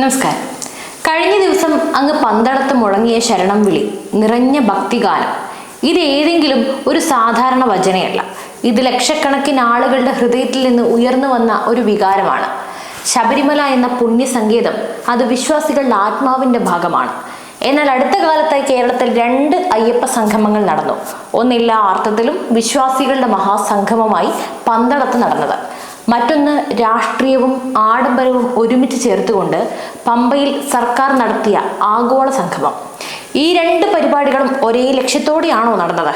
നമസ്കാരം. കഴിഞ്ഞ ദിവസം അങ്ങ് പന്തടത്ത് മുഴങ്ങിയ ശരണം വിളി നിറഞ്ഞ ഭക്തിഗാനം. ഇത് ഏതെങ്കിലും ഒരു സാധാരണ വചനയല്ല ഇത് ലക്ഷക്കണക്കിന് ആളുകളുടെ ഹൃദയത്തിൽ നിന്ന് ഉയർന്നു വന്ന ഒരു വികാരമാണ്. ശബരിമല എന്ന പുണ്യസങ്കേതം അത് വിശ്വാസികളുടെ ആത്മാവിന്റെ ഭാഗമാണ്. എന്നാൽ അടുത്ത കാലത്തായി കേരളത്തിൽ രണ്ട് അയ്യപ്പ സംഗമങ്ങൾ നടന്നു. ഒന്നെല്ലാ അർത്ഥത്തിലും വിശ്വാസികളുടെ മഹാസംഗമമായി പന്തടത്ത് നടന്നത്. മറ്റൊന്ന് രാഷ്ട്രീയവും ആഡംബരവും ഒരുമിച്ച് ചേർത്തുകൊണ്ട് പമ്പയിൽ സർക്കാർ നടത്തിയ ആഗോള സംഗമം. ഈ രണ്ട് പരിപാടികളും ഒരേ ലക്ഷ്യത്തോടെയാണോ നടന്നത്?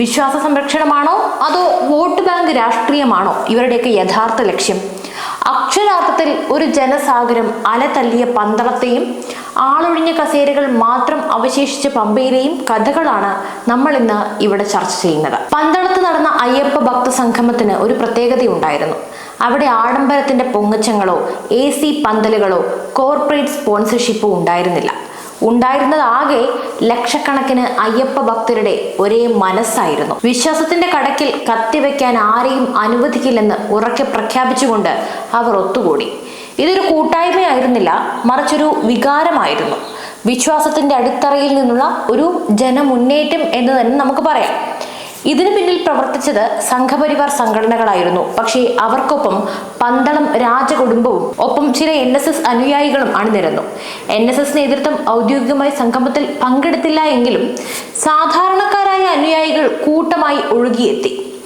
വിശ്വാസ സംരക്ഷണമാണോ? അതോ വോട്ട് ബാങ്ക് രാഷ്ട്രീയമാണോ ഇവരുടെയൊക്കെ യഥാർത്ഥ ലക്ഷ്യം? അക്ഷരാർത്ഥത്തിൽ ഒരു ജനസാഗരം അലതല്ലിയ പന്തളത്തെയും ആളൊഴിഞ്ഞ കസേരകൾ മാത്രം അവശേഷിച്ച പമ്പയിലെയും കഥകളാണ് നമ്മൾ ഇന്ന് ഇവിടെ ചർച്ച ചെയ്യുന്നത്. പന്തളത്ത് നടന്ന അയ്യപ്പ ഭക്ത സംഗമത്തിന് ഒരു പ്രത്യേകതയുണ്ടായിരുന്നു അവിടെ ആഡംബരത്തിന്റെ പൊങ്ങച്ചങ്ങളോ എ സി പന്തലുകളോ കോർപ്പറേറ്റ് സ്പോൺസർഷിപ്പോ ഉണ്ടായിരുന്നില്ല. ഉണ്ടായിരുന്നത് ആകെ ലക്ഷക്കണക്കിന് അയ്യപ്പ ഭക്തരുടെ ഒരേ മനസ്സായിരുന്നു. വിശ്വാസത്തിന്റെ കടക്കിൽ കത്തിവെക്കാൻ ആരെയും അനുവദിക്കില്ലെന്ന് ഉറക്കെ പ്രഖ്യാപിച്ചുകൊണ്ട് അവർ ഒത്തുകൂടി. ഇതൊരു കൂട്ടായ്മയായിരുന്നില്ല മറിച്ചൊരു വികാരമായിരുന്നു. വിശ്വാസത്തിന്റെ അടിത്തറയിൽ നിന്നുള്ള ഒരു ജനമുന്നേറ്റം എന്ന് തന്നെ നമുക്ക് പറയാം. ഇതിനു പിന്നിൽ പ്രവർത്തിച്ചത് സംഘപരിവാർ സംഘടനകളായിരുന്നു. പക്ഷേ അവർക്കൊപ്പം പന്തളം രാജകുടുംബവും ഒപ്പം ചില എൻ എസ് എസ് അനുയായികളും അണിനിരന്നു. എൻ എസ് എസ് നേതൃത്വം ഔദ്യോഗികമായി സംഗമത്തിൽ പങ്കെടുത്തില്ല എങ്കിലും സാധാരണക്കാരായ അനുയായികൾ കൂട്ടമായി ഒഴുകിയെത്തി.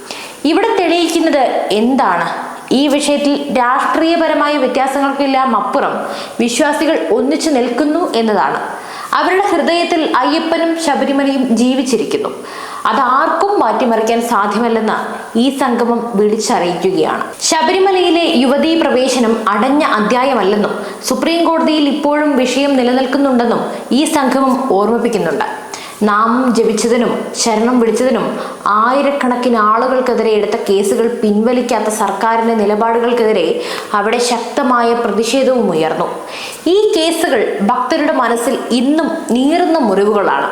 ഇവിടെ തെളിയിക്കുന്നത് എന്താണ്? ഈ വിഷയത്തിൽ രാഷ്ട്രീയപരമായ വ്യത്യാസങ്ങൾക്കെല്ലാം അപ്പുറം വിശ്വാസികൾ ഒന്നിച്ചു നിൽക്കുന്നു എന്നതാണ്. അവരുടെ ഹൃദയത്തിൽ അയ്യപ്പനും ശബരിമലയും ജീവിച്ചിരിക്കുന്നു. അതാർക്കും മാറ്റിമറിക്കാൻ സാധ്യമല്ലെന്ന് ഈ സംഗമം വിളിച്ചറിയിക്കുകയാണ്. ശബരിമലയിലെ യുവതീ പ്രവേശനം അടഞ്ഞ അധ്യായമല്ലെന്നും സുപ്രീം കോടതിയിൽ ഇപ്പോഴും വിഷയം നിലനിൽക്കുന്നുണ്ടെന്നും ഈ സംഗമം ഓർമ്മിപ്പിക്കുന്നുണ്ട്. നാമം ജപിച്ചതിനും ശരണം വിളിച്ചതിനും ആയിരക്കണക്കിന് ആളുകൾക്കെതിരെ എടുത്ത കേസുകൾ പിൻവലിക്കാത്ത സർക്കാരിന്റെ നിലപാടുകൾക്കെതിരെ അവിടെ ശക്തമായ പ്രതിഷേധവും ഉയർന്നു. ഈ കേസുകൾ ഭക്തരുടെ മനസ്സിൽ ഇന്നും നീറുന്ന മുറിവുകളാണ്.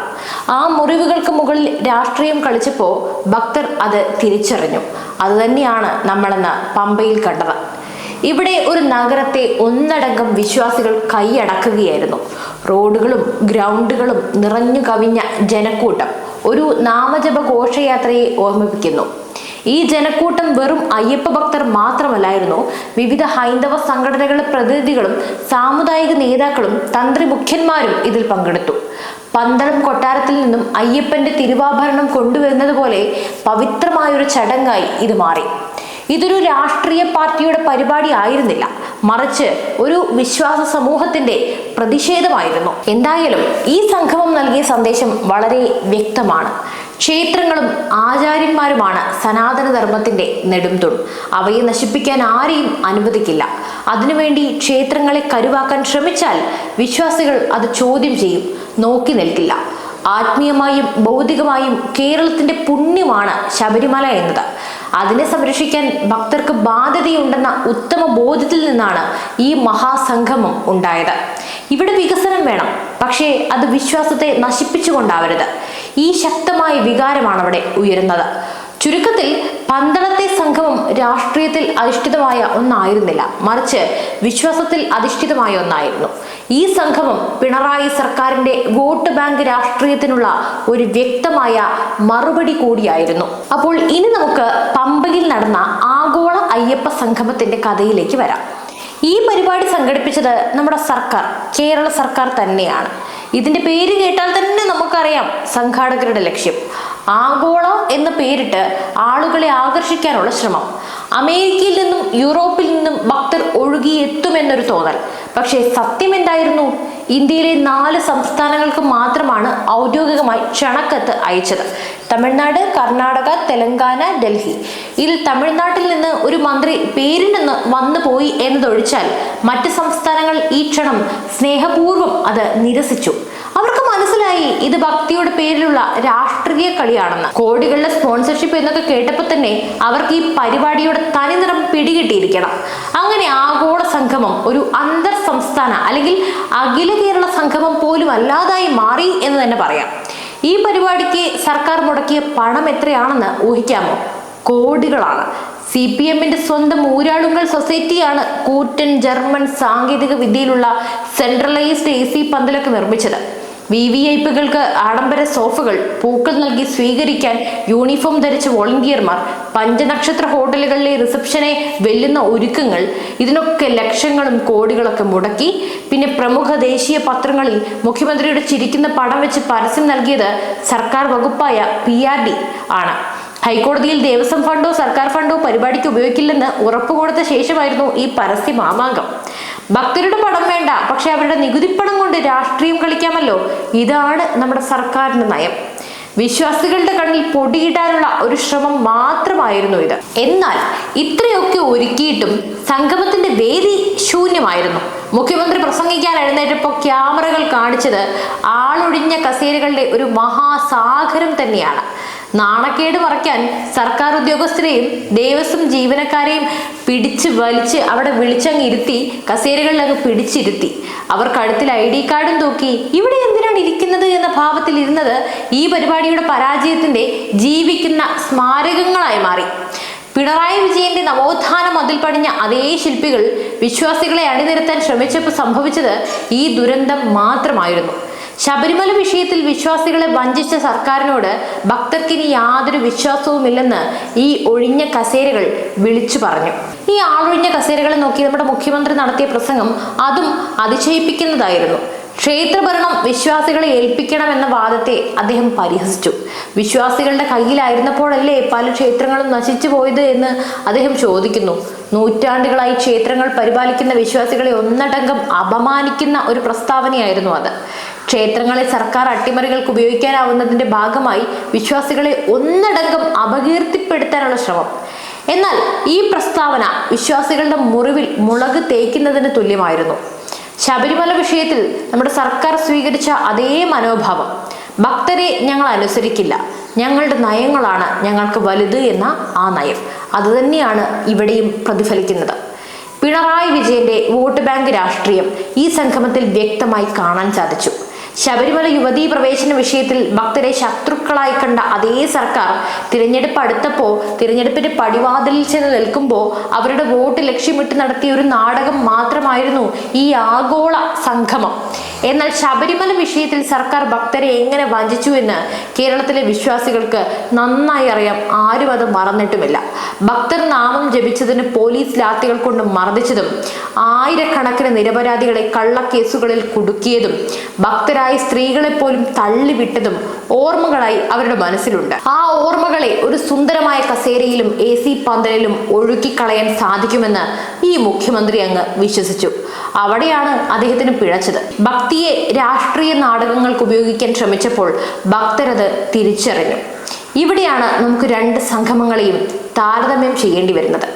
ആ മുറിവുകൾക്ക് മുകളിൽ രാഷ്ട്രീയം കളിച്ചപ്പോൾ ഭക്തർ അത് തിരിച്ചറിഞ്ഞു. അതുതന്നെയാണ് നമ്മളെന്ന് പമ്പയിൽ കണ്ടത്. ഇവിടെ ഒരു നഗരത്തെ ഒന്നടങ്കം വിശ്വാസികൾ കൈയടക്കുകയായിരുന്നു. റോഡുകളും ഗ്രൗണ്ടുകളും നിറഞ്ഞു കവിഞ്ഞ ജനക്കൂട്ടം ഒരു നാമജപ ഘോഷയാത്രയെ ഓർമ്മിപ്പിക്കുന്നു. ഈ ജനക്കൂട്ടം വെറും അയ്യപ്പ ഭക്തർ മാത്രമല്ലായിരുന്നു വിവിധ ഹൈന്ദവ സംഘടനകളുടെ പ്രതിനിധികളും സാമുദായിക നേതാക്കളും തന്ത്രി മുഖ്യന്മാരും ഇതിൽ പങ്കെടുത്തു. പന്തളം കൊട്ടാരത്തിൽ നിന്നും അയ്യപ്പന്റെ തിരുവാഭരണം കൊണ്ടുവരുന്നത് പോലെ പവിത്രമായൊരു ചടങ്ങായി ഇത് മാറി. ഇതൊരു രാഷ്ട്രീയ പാർട്ടിയുടെ പരിപാടി ആയിരുന്നില്ല. മറിച്ച് ഒരു വിശ്വാസ സമൂഹത്തിന്റെ പ്രതിഷേധമായിരുന്നു. എന്തായാലും ഈ സംഗമം നൽകിയ സന്ദേശം വളരെ വ്യക്തമാണ്. ക്ഷേത്രങ്ങളും ആചാര്യന്മാരുമാണ് സനാതനധർമ്മത്തിന്റെ നെടുംതൂൺ അവയെ നശിപ്പിക്കാൻ ആരെയും അനുവദിക്കില്ല. അതിനുവേണ്ടി ക്ഷേത്രങ്ങളെ കരുവാക്കാൻ ശ്രമിച്ചാൽ വിശ്വാസികൾ അത് ചോദ്യം ചെയ്യും. നോക്കി നിൽക്കില്ല. ആത്മീയമായും ഭൗതികമായും കേരളത്തിന്റെ പുണ്യമാണ് ശബരിമല എന്നത്. അതിനെ സംരക്ഷിക്കാൻ ഭക്തർക്ക് ബാധ്യതയുണ്ടെന്ന ഉത്തമ ബോധ്യത്തിൽ നിന്നാണ് ഈ മഹാസംഗമം ഉണ്ടായത്. ഇവിടെ വികസനം വേണം പക്ഷേ അത് വിശ്വാസത്തെ നശിപ്പിച്ചുകൊണ്ടാവരുത്. ഈ ശക്തമായ വികാരമാണ് അവിടെ ഉയരുന്നത്. ചുരുക്കത്തിൽ പന്തളത്തെ സംഗമം രാഷ്ട്രീയത്തിൽ അധിഷ്ഠിതമായ ഒന്നായിരുന്നില്ല മറിച്ച് വിശ്വാസത്തിൽ അധിഷ്ഠിതമായ ഒന്നായിരുന്നു. ഈ സംഗമം പിണറായി സർക്കാരിന്റെ വോട്ട് ബാങ്ക് രാഷ്ട്രീയത്തിനുള്ള ഒരു വ്യക്തമായ മറുപടി കൂടിയായിരുന്നു. അപ്പോൾ ഇനി നമുക്ക് പമ്പയിൽ നടന്ന ആഗോള അയ്യപ്പ സംഗമത്തിന്റെ കഥയിലേക്ക് വരാം. ഈ പരിപാടി സംഘടിപ്പിച്ചത് നമ്മുടെ സർക്കാർ കേരള സർക്കാർ തന്നെയാണ്. ഇതിന്റെ പേര് കേട്ടാൽ തന്നെ നമുക്കറിയാം സംഘാടകരുടെ ലക്ഷ്യം. ആഗോള എന്ന പേരിട്ട് ആളുകളെ ആകർഷിക്കാനുള്ള ശ്രമം. അമേരിക്കയിൽ നിന്നും യൂറോപ്പിൽ നിന്നും ഭക്തർ ഒഴുകിയെത്തുമെന്നൊരു തോന്നൽ. പക്ഷേ സത്യം എന്തായിരുന്നു ഇന്ത്യയിലെ നാല് സംസ്ഥാനങ്ങൾക്ക് മാത്രമാണ് ഔദ്യോഗികമായി ക്ഷണക്കത്ത് അയച്ചത്. തമിഴ്നാട് കർണാടക തെലങ്കാന ഡൽഹി. ഇതിൽ തമിഴ്നാട്ടിൽ നിന്ന് ഒരു മന്ത്രി പേരിൽ നിന്ന് വന്നു പോയി എന്നതൊഴിച്ചാൽ മറ്റ് സംസ്ഥാനങ്ങൾ ഈ ക്ഷണം സ്നേഹപൂർവം അത് നിരസിച്ചു. അവർക്ക് മനസ്സിലായി ഇത് ഭക്തിയുടെ പേരിലുള്ള രാഷ്ട്രീയ കളിയാണെന്ന്. കോടികളുടെ സ്പോൺസർഷിപ്പ് എന്നൊക്കെ കേട്ടപ്പോൾ തന്നെ അവർക്ക് ഈ പരിപാടിയുടെ തനിനിറം പിടികിട്ടിയിരിക്കണം. അങ്ങനെ ആഗോള സംഗമം ഒരു അന്തർ സംസ്ഥാന അല്ലെങ്കിൽ അഖില കേരള സംഗമം പോലും അല്ലാതായി മാറി എന്ന് തന്നെ പറയാം. ഈ പരിപാടിക്ക് സർക്കാർ മുടക്കിയ പണം എത്രയാണെന്ന് ഊഹിക്കാമോ? കോടികളാണ്. സി പി എമ്മിന്റെ സ്വന്തം ഊരാളുങ്കൽ സൊസൈറ്റിയാണ് കൂറ്റൻ ജർമ്മൻ സാങ്കേതിക വിദ്യയിലുള്ള സെൻട്രലൈസ്ഡ് എ സി പന്തലൊക്കെ നിർമ്മിച്ചത്. വി വി ഐ പികൾക്ക് ആഡംബര സോഫകൾ പൂക്കൾ നൽകി സ്വീകരിക്കാൻ യൂണിഫോം ധരിച്ച വോളണ്ടിയർമാർ പഞ്ചനക്ഷത്ര ഹോട്ടലുകളിലെ റിസപ്ഷനെ വെല്ലുന്ന ഒരുക്കങ്ങൾ ഇതിനൊക്കെ ലക്ഷങ്ങളും കോടികളൊക്കെ മുടക്കി. പിന്നെ പ്രമുഖ ദേശീയ പത്രങ്ങളിൽ മുഖ്യമന്ത്രിയുടെ ചിരിക്കുന്ന പടം വെച്ച് പരസ്യം നൽകിയത് സർക്കാർ വകുപ്പായ പി ആർ ഡി ആണ്. ഹൈക്കോടതിയിൽ ദേവസ്വം ഫണ്ടോ സർക്കാർ ഫണ്ടോ പരിപാടിക്ക് ഉപയോഗിക്കില്ലെന്ന് ഉറപ്പുകൊടുത്ത ശേഷമായിരുന്നു ഈ പരസ്യ മാമാങ്കം ഭക്തരുടെ പണം വേണ്ട പക്ഷെ അവരുടെ നികുതിപ്പണം കൊണ്ട് രാഷ്ട്രീയം കളിക്കാമല്ലോ? ഇതാണ് നമ്മുടെ സർക്കാരിന്റെ നയം. വിശ്വാസികളുടെ കണ്ണിൽ പൊടിയിടാനുള്ള ഒരു ശ്രമം മാത്രമായിരുന്നു ഇത്. എന്നാൽ ഇത്രയൊക്കെ ഒരുക്കിയിട്ടും സംഗമത്തിന്റെ വേദി ശൂന്യമായിരുന്നു. മുഖ്യമന്ത്രി പ്രസംഗിക്കാൻ എഴുന്നേറ്റപ്പോൾ ക്യാമറകൾ കാണിച്ചത് ആളൊഴിഞ്ഞ കസേരകളുടെ ഒരു മഹാസാഗരം തന്നെയാണ്. നാണക്കേട് മറയ്ക്കാൻ സർക്കാർ ഉദ്യോഗസ്ഥരെയും ദേവസ്വം ജീവനക്കാരെയും പിടിച്ച് വലിച്ച് അവിടെ വിളിച്ചങ്ങ് ഇരുത്തി കസേരകളിൽ അങ്ങ് പിടിച്ചിരുത്തി. അവർ കഴുത്തിൽ ഐ ഡി കാർഡും തൂക്കി. ഇവിടെ എന്തിനാണ് ഇരിക്കുന്നത് എന്ന ഭാവത്തിൽ ഇരുന്നത് ഈ പരിപാടിയുടെ പരാജയത്തിന്റെ ജീവിക്കുന്ന സ്മാരകങ്ങളായി മാറി. പിണറായി വിജയന്റെ നവോത്ഥാന മതിൽ പടിഞ്ഞ അതേ ശില്പികൾ വിശ്വാസികളെ അണിനിരത്താൻ ശ്രമിച്ചപ്പോൾ സംഭവിച്ചത് ഈ ദുരന്തം മാത്രമായിരുന്നു. ശബരിമല വിഷയത്തിൽ വിശ്വാസികളെ വഞ്ചിച്ച സർക്കാരിനോട് ഭക്തർക്കിനി യാതൊരു വിശ്വാസവുമില്ലെന്ന് ഈ ഒഴിഞ്ഞ കസേരകൾ വിളിച്ചു പറഞ്ഞു. ഈ ആളൊഴിഞ്ഞ കസേരകളെ നോക്കി നമ്മുടെ മുഖ്യമന്ത്രി നടത്തിയ പ്രസംഗം അതും അതിശയിപ്പിക്കുന്നതായിരുന്നു. ക്ഷേത്രഭരണം വിശ്വാസികളെ ഏൽപ്പിക്കണമെന്ന വാദത്തെ അദ്ദേഹം പരിഹസിച്ചു. വിശ്വാസികളുടെ കയ്യിലായിരുന്നപ്പോഴല്ലേ പല ക്ഷേത്രങ്ങളും നശിച്ചു പോയത് എന്ന് അദ്ദേഹം ചോദിക്കുന്നു. നൂറ്റാണ്ടുകളായി ക്ഷേത്രങ്ങൾ പരിപാലിക്കുന്ന വിശ്വാസികളെ ഒന്നടങ്കം അപമാനിക്കുന്ന ഒരു പ്രസ്താവനയായിരുന്നു അത്. ക്ഷേത്രങ്ങളെ സർക്കാർ അട്ടിമറികൾക്ക് ഉപയോഗിക്കാനാവുന്നതിന്റെ ഭാഗമായി വിശ്വാസികളെ ഒന്നടങ്കം അപകീർത്തിപ്പെടുത്താനുള്ള ശ്രമം. എന്നാൽ ഈ പ്രസ്താവന വിശ്വാസികളുടെ മുറിവിൽ മുളക് തേക്കുന്നതിന് തുല്യമായിരുന്നു. ശബരിമല വിഷയത്തിൽ നമ്മുടെ സർക്കാർ സ്വീകരിച്ച അതേ മനോഭാവം. ഭക്തരെ ഞങ്ങൾ അനുസരിക്കില്ല. ഞങ്ങളുടെ നയങ്ങളാണ് ഞങ്ങൾക്ക് വലുത് എന്ന ആ നയം. അതുതന്നെയാണ് ഇവിടെയും പ്രതിഫലിക്കുന്നത്. പിണറായി വിജയന്റെ വോട്ട് ബാങ്ക് രാഷ്ട്രീയം ഈ സംഗമത്തിൽ വ്യക്തമായി കാണാൻ സാധിച്ചു. ശബരിമല യുവതീ പ്രവേശന വിഷയത്തിൽ ഭക്തരെ ശത്രുക്കളായി കണ്ട അതേ സർക്കാർ തിരഞ്ഞെടുപ്പ് അടുത്തപ്പോ തിരഞ്ഞെടുപ്പിന്റെ പടിവാതിലിൽ ചെന്ന് നിൽക്കുമ്പോൾ അവരുടെ വോട്ട് ലക്ഷ്യമിട്ട് നടത്തിയ ഒരു നാടകം മാത്രമായിരുന്നു ഈ ആഗോള സംഗമം. എന്നാൽ ശബരിമല വിഷയത്തിൽ സർക്കാർ ഭക്തരെ എങ്ങനെ വഞ്ചിച്ചു എന്ന് കേരളത്തിലെ വിശ്വാസികൾക്ക് നന്നായി അറിയാം. ആരും അത് മറന്നിട്ടുമില്ല. ഭക്തർ നാമം ജപിച്ചതിന് പോലീസ് ലാത്തികൾ കൊണ്ട് മർദ്ദിച്ചതും ആയിരക്കണക്കിന് നിരപരാധികളെ കള്ളക്കേസുകളിൽ കുടുക്കിയതും ഭക്തരായ സ്ത്രീകളെ പോലും തള്ളിവിട്ടതും ഓർമ്മകളായി അവരുടെ മനസ്സിലുണ്ട്. ആ ഓർമ്മകളെ ഒരു സുന്ദരമായ കസേരയിലും എ സി പന്തലിലും ഒഴുക്കിക്കളയാൻ സാധിക്കുമെന്ന് ഈ മുഖ്യമന്ത്രി അങ്ങ് വിശ്വസിച്ചു. അവിടെയാണ് അദ്ദേഹത്തിന് പിഴച്ചത്. ഭക്തിയെ രാഷ്ട്രീയ നാടകങ്ങൾക്ക് ഉപയോഗിക്കാൻ ശ്രമിച്ചപ്പോൾ ഭക്തരത് തിരിച്ചറിഞ്ഞു. ഇവിടെയാണ് നമുക്ക് രണ്ട് സംഗമങ്ങളെയും താരതമ്യം ചെയ്യേണ്ടി വരുന്നത്.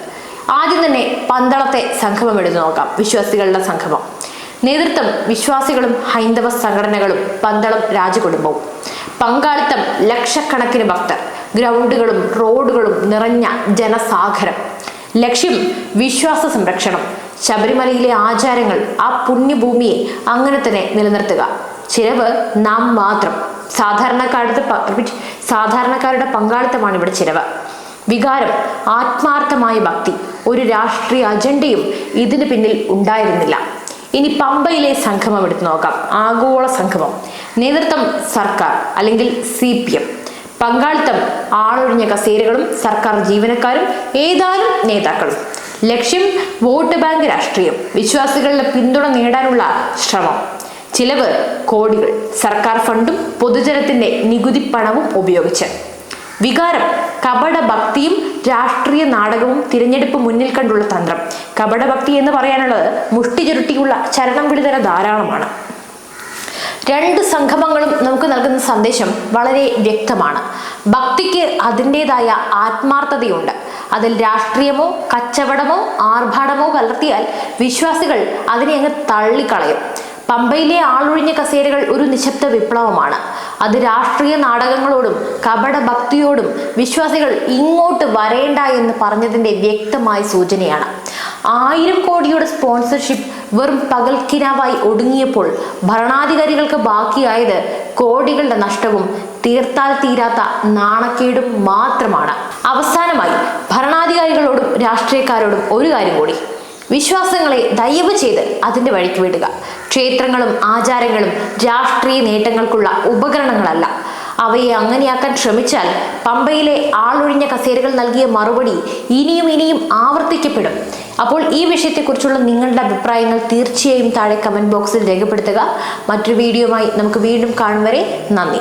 ആദ്യം തന്നെ പന്തളത്തെ സംഗമം എടുത്തു നോക്കാം. വിശ്വാസികളുടെ സംഗമം. നേതൃത്വം വിശ്വാസികളും ഹൈന്ദവ സംഘടനകളും പന്തളം രാജകുടുംബവും. പങ്കാളിത്തം ലക്ഷക്കണക്കിന് ഭക്തർ. ഗ്രൗണ്ടുകളും റോഡുകളും നിറഞ്ഞ ജനസാഗരം. ലക്ഷ്യം വിശ്വാസ സംരക്ഷണം. ശബരിമലയിലെ ആചാരങ്ങൾ ആ പുണ്യഭൂമിയെ അങ്ങനെ തന്നെ നിലനിർത്തുക. ചിലവ് നാം മാത്രം. സാധാരണക്കാരുടെ സാധാരണക്കാരുടെ പങ്കാളിത്തമാണ് ഇവിടെ ചിലവ്. വികാരം ആത്മാർത്ഥമായ ഭക്തി ഒരു രാഷ്ട്രീയ അജണ്ടയും ഇതിന് പിന്നിൽ ഉണ്ടായിരുന്നില്ല. ഇനി പമ്പയിലെ സംഗമം എടുത്തു നോക്കാം. ആഗോള സംഗമം. നേതൃത്വം സർക്കാർ അല്ലെങ്കിൽ സി പി എം. പങ്കാളിത്തം ആളൊഴിഞ്ഞ കസേരകളും സർക്കാർ ജീവനക്കാരും ഏതാനും നേതാക്കളും. ലക്ഷ്യം വോട്ട് ബാങ്ക് രാഷ്ട്രീയം. വിശ്വാസികളുടെ പിന്തുണ നേടാനുള്ള ശ്രമം. ചിലവ് കോടികൾ. സർക്കാർ ഫണ്ടും പൊതുജനത്തിന്റെ നികുതി പണവും ഉപയോഗിച്ച്. വികാരം. കപട ഭക്തിയും രാഷ്ട്രീയ നാടകവും തിരഞ്ഞെടുപ്പ് മുന്നിൽ കണ്ടുള്ള തന്ത്രം. കപട ഭക്തി എന്ന് പറയാനുള്ളത് മുഷ്ടി ചുരുട്ടിയുള്ള ചരണം വിടുതല ധാരാളമാണ്. രണ്ട് സംഗമങ്ങളും നമുക്ക് നൽകുന്ന സന്ദേശം വളരെ വ്യക്തമാണ്. ഭക്തിക്ക് അതിന്റെതായ ആത്മാർത്ഥതയുണ്ട്. അതിൽ രാഷ്ട്രീയമോ കച്ചവടമോ ആർഭാടമോ കലർത്തിയാൽ വിശ്വാസികൾ അതിനെ അങ്ങ് തള്ളിക്കളയും. പമ്പയിലെ ആളൊഴിഞ്ഞ കസേരകൾ ഒരു നിശബ്ദ വിപ്ലവമാണ്. അത് രാഷ്ട്രീയ നാടകങ്ങളോടും കപട ഭക്തിയോടും വിശ്വാസികൾ ഇങ്ങോട്ട് വരേണ്ട എന്ന് പറഞ്ഞതിന്റെ വ്യക്തമായ സൂചനയാണ്. ആയിരം കോടിയുടെ സ്പോൺസർഷിപ്പ് വെറും പകൽക്കിനാവായി ഒടുങ്ങിയപ്പോൾ ഭരണാധികാരികൾക്ക് ബാക്കിയായത് കോടികളുടെ നഷ്ടവും തീർത്താൽ തീരാത്ത നാണക്കേടും മാത്രമാണ്. അവസാനമായി ഭരണാധികാരികളോടും രാഷ്ട്രീയക്കാരോടും ഒരു കാര്യം കൂടി. വിശ്വാസങ്ങളെ ദയവ് ചെയ്ത് അതിന്റെ വഴിക്ക് വിടുക. ക്ഷേത്രങ്ങളും ആചാരങ്ങളും രാഷ്ട്രീയ നേട്ടങ്ങൾക്കുള്ള ഉപകരണങ്ങളല്ല. അവയെ അങ്ങനെയാക്കാൻ ശ്രമിച്ചാൽ പമ്പയിലെ ആളൊഴിഞ്ഞ കസേരകൾ നൽകിയ മറുപടി ഇനിയും ഇനിയും ആവർത്തിക്കപ്പെടും. അപ്പോൾ ഈ വിഷയത്തെക്കുറിച്ചുള്ള നിങ്ങളുടെ അഭിപ്രായങ്ങൾ തീർച്ചയായും താഴെ കമന്റ് ബോക്സിൽ രേഖപ്പെടുത്തുക. മറ്റൊരു വീഡിയോയുമായി നമുക്ക് വീണ്ടും കാണും വരെ നന്ദി.